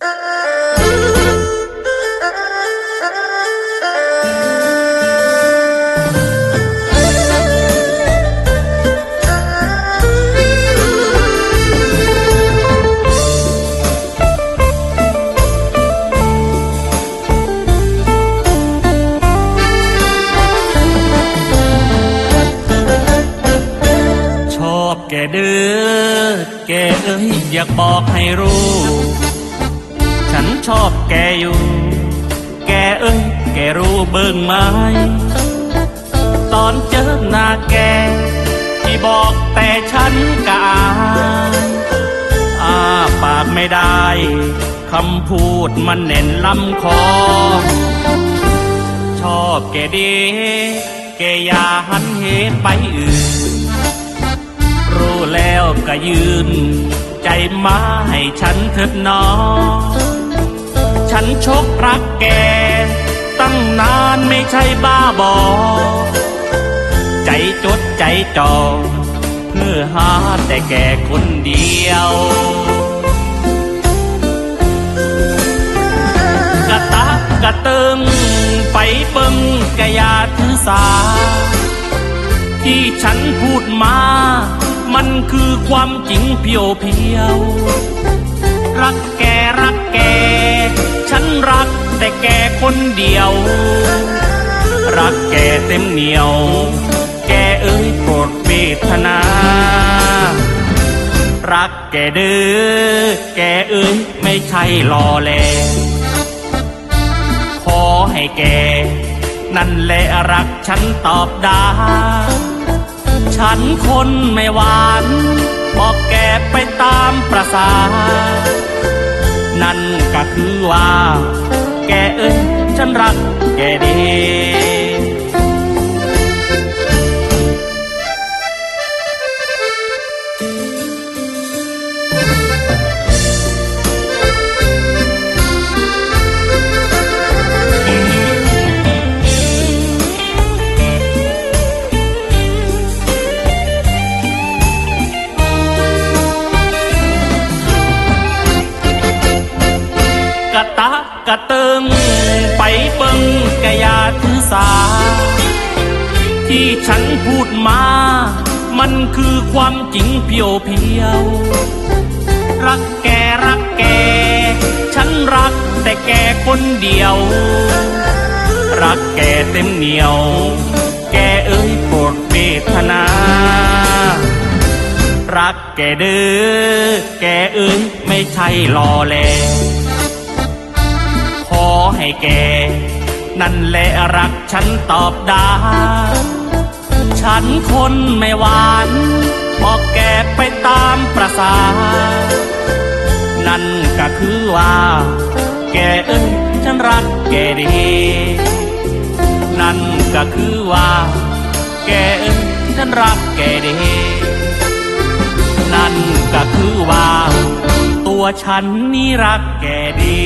ชอบแกเด้อแกเอ้ยอยากบอกให้รู้ ชอบแกอยู่ แกเอ้ยแกรู้เบิ่งไหมตอนเจอหน้าแก ที่บอกแต่ฉันกอายอาปากไม่ได้คำพูดมันแน่นลำคอ ชอบแกเดี แกอย่าหันเหไปอื่น รู้แล้วก็ยืน ใจมาให้ฉันเถิดหนอง ฉันชกรักแก ตั้งนานไม่ใช่บ้าบอ ใจจดใจจอเพื่อหาแต่แกคนเดียวกระตากกะเติงไปเปิงกะยาถือสา ที่ฉันพูดมา มันคือความจริงเพียวเพียว คนเดียว รักแกเต็มเหนียว แกเอ้ยโปรดเวทนา รักแกเด้อแกเอ้ยไม่ใช่รอแล ขอให้แก นั่นแหละรักฉันตอบได้ ฉันคนไม่หวานบอกแกไปตามประสานั่นก็คือว่า แกเอ้ยฉันรักแกดี กะเติง ไปเบิงกะยาถือสา ที่ฉันพูดมา มันคือความจริงเพียวเพียว รักแกรักแก ฉันรักแต่แกคนเดียว รักแกเต็มเหนียว แกเอ้ยโปรดเวทนารักแกเด้อ แกเอ้ยไม่ใช่รอแล ให้แก นั่นแหละรักฉันตอบด้ฉันคนไม่หวานบอกแกไปตามประสา นั่นก็คือว่า แกเอ้ยฉันรักแกดี นั่นก็คือว่า แกเอ้ยฉันรักแกดี นั่นก็คือว่า ตัวฉันนี่รักแกดี